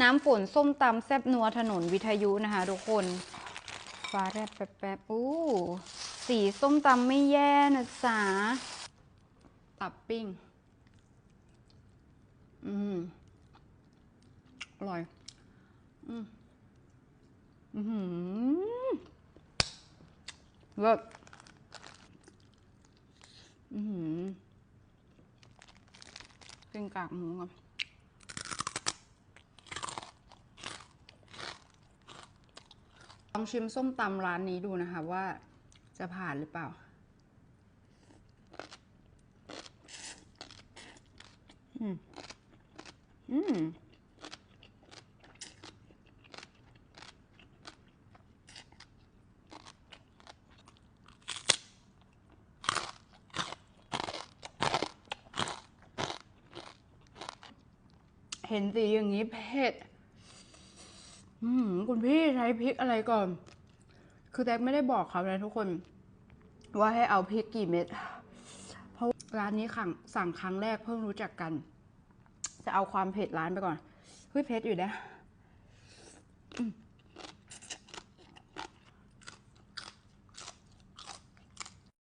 น้ำฝนส้มตำแซบนัวถนนวิทยุนะคะทุกคน ฟ้าแรบแป๊บๆอู้สีส้มตำไม่แย่นะจ๊ะตับปิ้ง อืมอร่อย อืมอือหือเลิศอือหือ กากหมูก่อนลองชิมส้มตำร้านนี้ดูนะคะว่าจะผ่านหรือเปล่า อืม อืม เห็นสีอย่างนี้เผ็ดอืมคุณพี่ใช้พริกอะไรก่อน คือแท็กไม่ได้บอกเขาเลยทุกคน ว่าให้เอาพริกกี่เม็ด เพราะร้านนี้ขังสั่งครั้งแรกเพิ่งรู้จักกัน จะเอาความเผ็ดร้านไปก่อนเฮ้ยเผ็ดอยู่นะ